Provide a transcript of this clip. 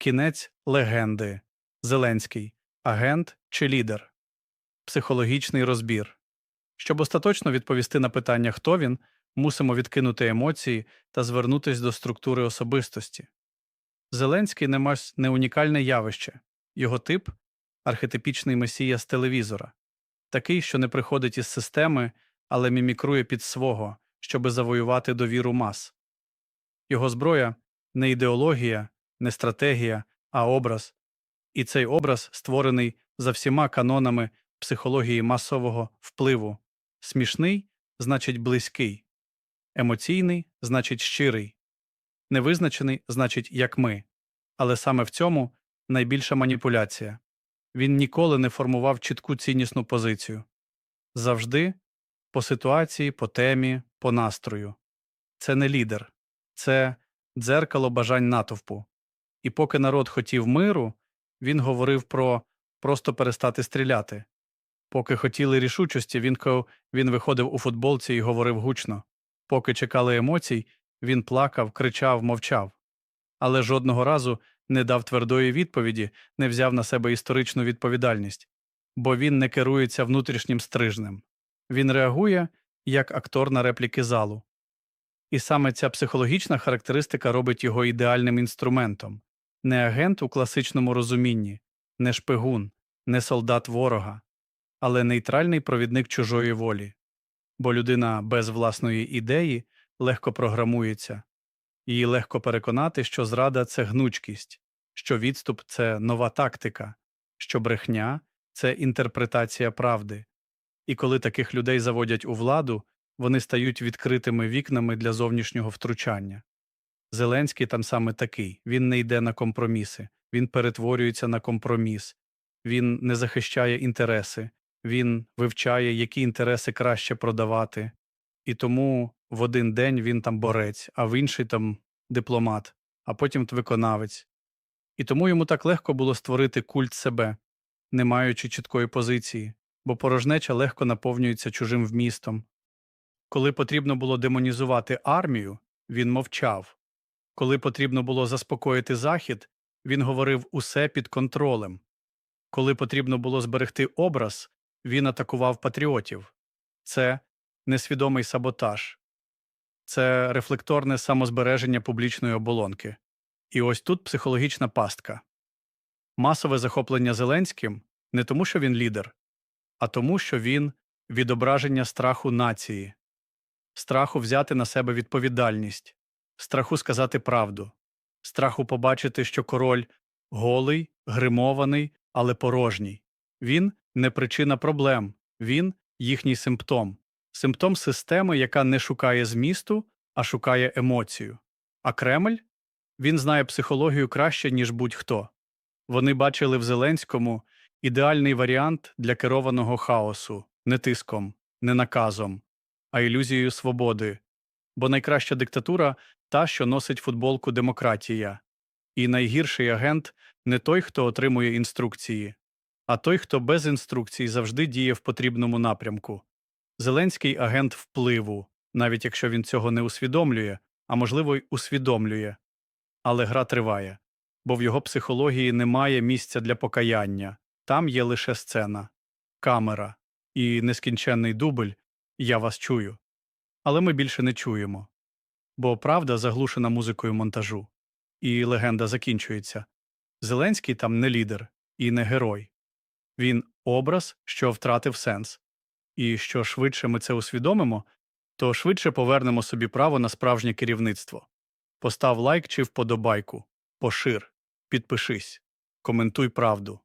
Кінець легенди. Зеленський. Агент чи лідер. Психологічний розбір. Щоб остаточно відповісти на питання, хто він, мусимо відкинути емоції та звернутися до структури особистості. Зеленський не мась не унікальне явище. Його тип архетипічний месія з телевізора, такий, що не приходить із системи, але мімікрує під свого, щоби завоювати довіру мас. Його зброя не ідеологія, не стратегія, а образ. І цей образ створений за всіма канонами психології масового впливу. Смішний значить близький, емоційний значить щирий, невизначений значить як ми. Але саме в цьому найбільша маніпуляція. Він ніколи не формував чітку ціннісну позицію. Завжди по ситуації, по темі, по настрою. Це не лідер, це дзеркало бажань натовпу. І поки народ хотів миру, він говорив про просто перестати стріляти. Поки хотіли рішучості, він, він виходив у футболці і говорив гучно. Поки чекали емоцій, він плакав, кричав, мовчав. Але жодного разу не дав твердої відповіді, не взяв на себе історичну відповідальність, бо він не керується внутрішнім стрижнем. Він реагує як актор на репліки залу. І саме ця психологічна характеристика робить його ідеальним інструментом не агент у класичному розумінні, не шпигун, не солдат ворога, але нейтральний провідник чужої волі. Бо людина без власної ідеї легко програмується, її легко переконати, що зрада це гнучкість, що відступ це нова тактика, що брехня це інтерпретація правди. І коли таких людей заводять у владу, вони стають відкритими вікнами для зовнішнього втручання. Зеленський там саме такий він не йде на компроміси, він перетворюється на компроміс, він не захищає інтереси, він вивчає, які інтереси краще продавати. І тому в один день він там борець, а в інший там дипломат, а потім виконавець. І тому йому так легко було створити культ себе, не маючи чіткої позиції, бо порожнеча легко наповнюється чужим вмістом. Коли потрібно було демонізувати армію, він мовчав. Коли потрібно було заспокоїти Захід, він говорив усе під контролем. Коли потрібно було зберегти образ, він атакував патріотів. Це несвідомий саботаж, це рефлекторне самозбереження публічної оболонки. І ось тут психологічна пастка. Масове захоплення Зеленським не тому, що він лідер, а тому, що він відображення страху нації, страху взяти на себе відповідальність, страху сказати правду, страху побачити, що король голий, гримований, але порожній. Він не причина проблем, він їхній симптом, симптом системи, яка не шукає змісту, а шукає емоцію. А Кремль він знає психологію краще, ніж будь-хто. Вони бачили в Зеленському ідеальний варіант для керованого хаосу, не тиском, не наказом, а ілюзією свободи. Бо найкраща диктатура та, що носить футболку демократія. І найгірший агент не той, хто отримує інструкції, а той, хто без інструкцій завжди діє в потрібному напрямку. Зеленський агент впливу, навіть якщо він цього не усвідомлює, а можливо й усвідомлює. Але гра триває, бо в його психології немає місця для покаяння, там є лише сцена, камера і нескінченний дубль Я вас чую. Але ми більше не чуємо. Бо правда заглушена музикою монтажу, і легенда закінчується. Зеленський там не лідер і не герой. Він образ, що втратив сенс. І що швидше ми це усвідомимо, то швидше повернемо собі право на справжнє керівництво. Постав лайк чи вподобайку, пошир, підпишись, коментуй правду.